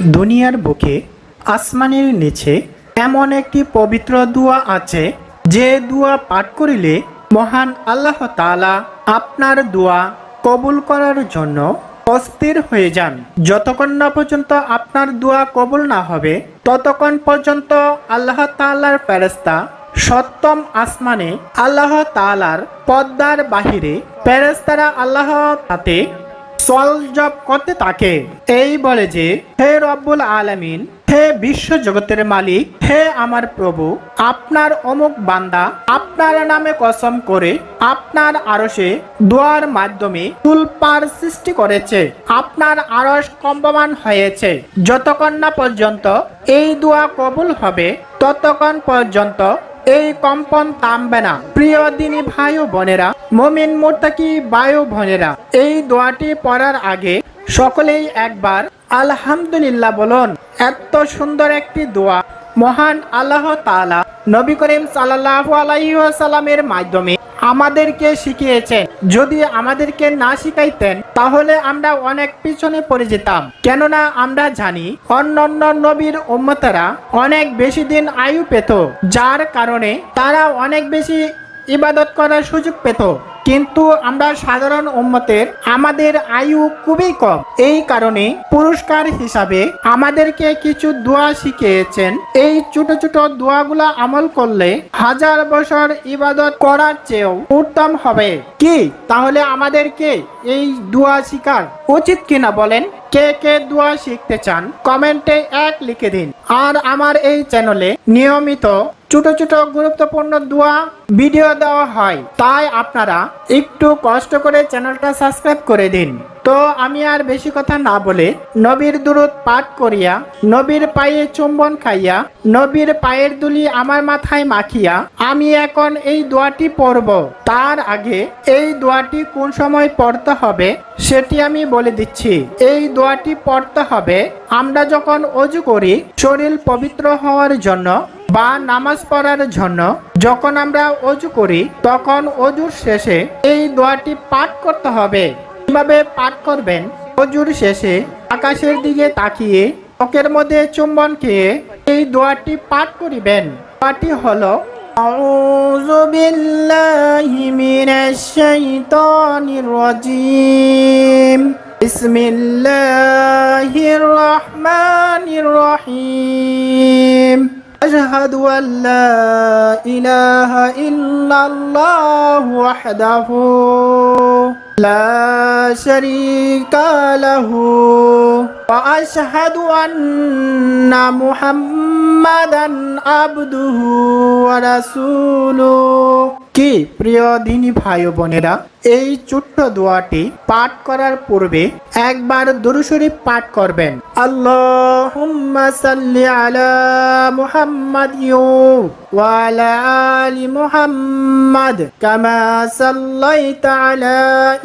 দুনিয়ার বুকে, আসমানের নিচে এমন একটি পবিত্র দোয়া আছে, যে দোয়া পাঠ করিলে মহান আল্লাহ তাআলা আপনার দোয়া কবুল করার জন্য অস্থির হয়ে যান। যতক্ষণ না পর্যন্ত আপনার দোয়া কবুল না হবে, ততক্ষণ পর্যন্ত আল্লাহ তাআলার ফেরেস্তা সপ্তম আসমানে আল্লাহ তাআলার পদ্মার বাহিরে ফেরেস্তারা আল্লাহ তাতে সল জব করতে থাকে এই বলে যে, হে রব্বুল আলামিন, হে বিশ্ব জগতের মালিক, হে আমার প্রভু, আপনার অমুক বান্দা আপনার নামে কসম করে আপনার আরশে দোয়ার মাধ্যমে তুলপার সৃষ্টি করেছে। আপনার আরশ কম্পমান হয়েছে। যতক্ষণ না পর্যন্ত এই দোয়া কবুল হবে, ততক্ষণ পর্যন্ত এই কম্পন থামবে না। প্রিয় দিনী ভাই ও বোনেরা, মমিন মোর্তাকি ভাই ও বোনেরা, এই দোয়াটি পড়ার আগে সকলেই একবার আলহামদুলিল্লাহ বলুন, এত সুন্দর একটি দোয়া মহান আল্লাহ তাআলা নবী করিম সাল্লাল্লাহু আলাইহি ওয়াসাল্লামের মাধ্যমে আমাদেরকে শিখিয়েছেন। যদি আমাদেরকে না শিখাইতেন, তাহলে আমরা অনেক পিছনে পড়ে যেতাম। কেননা আমরা জানি, অন্যান্য নবীর উম্মতারা অনেক বেশি দিন আয়ু পেত, যার কারণে তারা অনেক বেশি ইবাদত করার সুযোগ পেত। কিন্তু আমরা সাধারণ উম্মতের আমাদের আয়ু খুবই কম। এই কারণে পুরস্কার হিসাবে আমাদেরকে কিছু দোয়া শিখিয়েছেন। এই ছোট ছোট দোয়াগুলা আমল করলে হাজার বছর ইবাদত করার চেয়েও উত্তম হবে। কি? তাহলে আমাদেরকে এই দোয়া শিকার উচিত কিনা বলেন? কে কে দোয়া শিখতে চান? কমেন্টে এক লিখে দিন। আর আমার এই চ্যানেলে নিয়মিত ছোট ছোট গুরুত্বপূর্ণ দোয়া ভিডিও দেওয়া হয়। তাই আপনারা একটু কষ্ট করে চ্যানেলটা সাবস্ক্রাইব করে দিন। তো আমি আর বেশি কথা না বলে নবীর দূরত পাঠ করিয়া, নবীর পায়ে চুম্বন খাইয়া, নবীর পায়ের দুলি আমার মাথায় মাখিয়া আমি এখন এই দোয়াটি পড়ব। তার আগে এই দোয়াটি কোন সময় পড়তে হবে সেটি আমি বলে দিচ্ছি। এই দোয়াটি পড়তে হবে আমরা যখন অজু করি, শরীর পবিত্র হওয়ার জন্য বা নামাজ পড়ার জন্য যখন আমরা অজু করি তখন অজুর শেষে এই দোয়াটি পাঠ করতে হবে কিভাবে পাঠ করবেন অজুর শেষে আকাশের দিকে তাকিয়ে চোখের মধ্যে চুম্বন খেয়ে এই দোয়াটি পাঠ করিবেন দোয়াটি হলো أعوذ بالله من الشيطان الرجيم بسم الله الرحمن الرحيم أشهد أن لا إله إلا الله وحده. لا شريك له وأشهد أن محمدا عبده ورسوله কি প্রিয় দিনী ভাই ও বোনেরা এই ছোট্ট দোয়াটি পাঠ করার পূর্বে একবার দুরু শরীফ পাঠ করবেন আল্লাহুম্মা সাল্লি আলা মুহাম্মাদ ওয়া আলা আলি মুহাম্মাদ কামা সাল্লাইতা আলা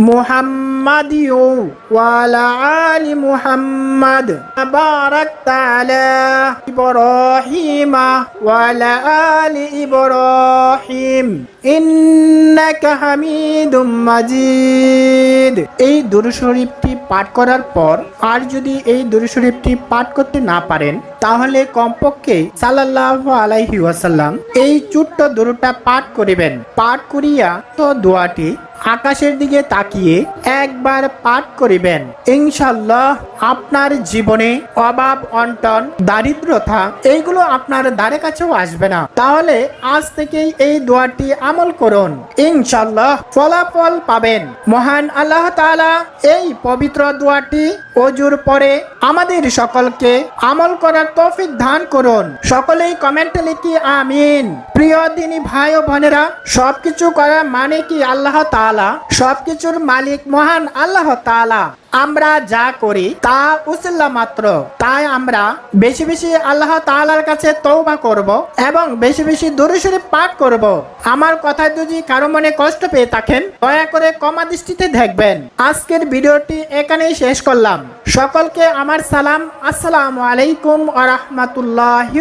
محمد وعلى آل محمد باركت على إبراهيم وعلى آل إبراهيم إنك حميد مجيد এই দুরু শরীফটি পাঠ করার পর আর যদি এই দুরু শরীফটি পাঠ করতে না পারেন তাহলে কমপক্ষে সাল্লাল্লাহু আলাইহি ওয়াসাল্লাম এই ছোট্ট দুরুটা পাঠ করিবেন পাঠ করিয়া তো দোয়াটি আকাশের দিকে তাকিয়ে একবার পাঠ করিবেন। ইনশাল্লাহ আপনার জীবনে অভাব, অন্টন, দারিদ্রতা, এইগুলো আপনার দ্বারে কাছেও আসবে না। তাহলে আজ থেকেই এই দোয়াটি আমল করুন। ইনশাল্লাহ ফলাফল পাবেন। মহান আল্লাহ তাআলা এই পবিত্র দোয়াটি অজুর পরে আমাদের সকলকে আমল করার তৌফিক দান করুন। সকলেই কমেন্টে লিখি, আমিন। প্রিয় দিনী ভাই ও বোনেরা, সবকিছু করা মানে কি আল্লাহ তাআলা? সবকিছুর মালিক মহান আল্লাহ তাআলা। আমরা যা করি তা উসিল্লা মাত্র। তাই আমরা বেশি বেশি আল্লাহ তাআলার কাছে তওবা করব এবং বেশি বেশি শরীফ পাঠ করব। আমার কথায় যদি কারও মনে কষ্ট পেয়ে থাকেন, দয়া করে কমা দৃষ্টিতে দেখবেন। আজকের ভিডিওটি এখানেই শেষ করলাম। সকলকে আমার সালাম। আসসালামু আলাইকুম ওয়া রাহমাতুল্লাহি